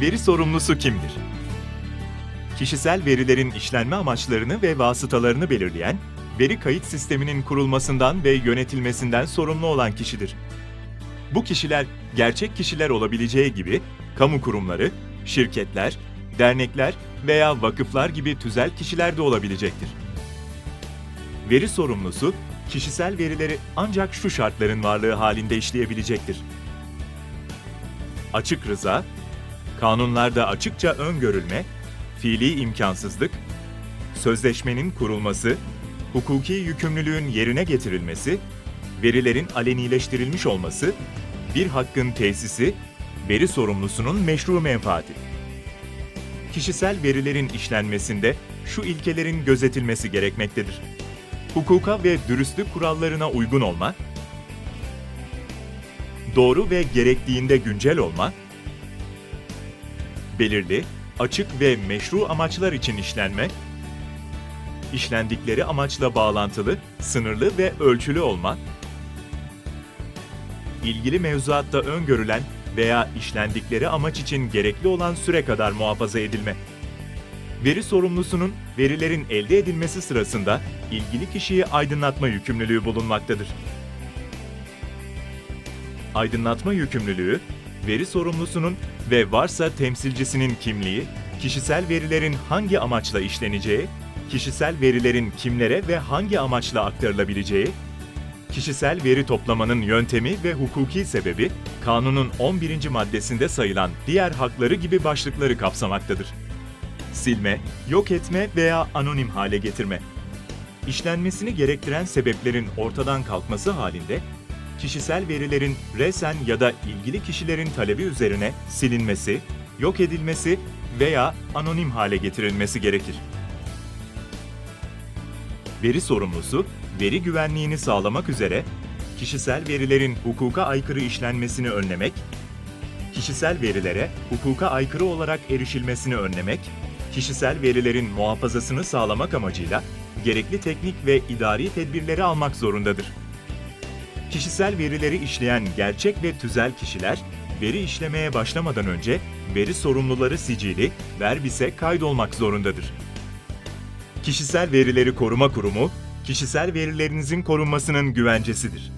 Veri sorumlusu kimdir? Kişisel verilerin işlenme amaçlarını ve vasıtalarını belirleyen, veri kayıt sisteminin kurulmasından ve yönetilmesinden sorumlu olan kişidir. Bu kişiler gerçek kişiler olabileceği gibi kamu kurumları, şirketler, dernekler veya vakıflar gibi tüzel kişiler de olabilecektir. Veri sorumlusu, kişisel verileri ancak şu şartların varlığı halinde işleyebilecektir. Açık rıza, kanunlarda açıkça öngörülme, fiili imkansızlık, sözleşmenin kurulması, hukuki yükümlülüğün yerine getirilmesi, verilerin alenileştirilmiş olması, bir hakkın tesisi, veri sorumlusunun meşru menfaati. Kişisel verilerin işlenmesinde şu ilkelerin gözetilmesi gerekmektedir. Hukuka ve dürüstlük kurallarına uygun olma, doğru ve gerektiğinde güncel olma, belirli, açık ve meşru amaçlar için işlenme, işlendikleri amaçla bağlantılı, sınırlı ve ölçülü olma, ilgili mevzuatta öngörülen veya işlendikleri amaç için gerekli olan süre kadar muhafaza edilme. Veri sorumlusunun verilerin elde edilmesi sırasında ilgili kişiyi aydınlatma yükümlülüğü bulunmaktadır. Aydınlatma yükümlülüğü, veri sorumlusunun ve varsa temsilcisinin kimliği, kişisel verilerin hangi amaçla işleneceği, kişisel verilerin kimlere ve hangi amaçla aktarılabileceği, kişisel veri toplamanın yöntemi ve hukuki sebebi, kanunun 11. maddesinde sayılan diğer hakları gibi başlıkları kapsamaktadır. Silme, yok etme veya anonim hale getirme. İşlenmesini gerektiren sebeplerin ortadan kalkması halinde, kişisel verilerin resen ya da ilgili kişilerin talebi üzerine silinmesi, yok edilmesi veya anonim hale getirilmesi gerekir. Veri sorumlusu, veri güvenliğini sağlamak üzere kişisel verilerin hukuka aykırı işlenmesini önlemek, kişisel verilere hukuka aykırı olarak erişilmesini önlemek, kişisel verilerin muhafazasını sağlamak amacıyla gerekli teknik ve idari tedbirleri almak zorundadır. Kişisel verileri işleyen gerçek ve tüzel kişiler, veri işlemeye başlamadan önce veri sorumluları sicili, verbise kaydolmak zorundadır. Kişisel Verileri Koruma Kurumu, kişisel verilerinizin korunmasının güvencesidir.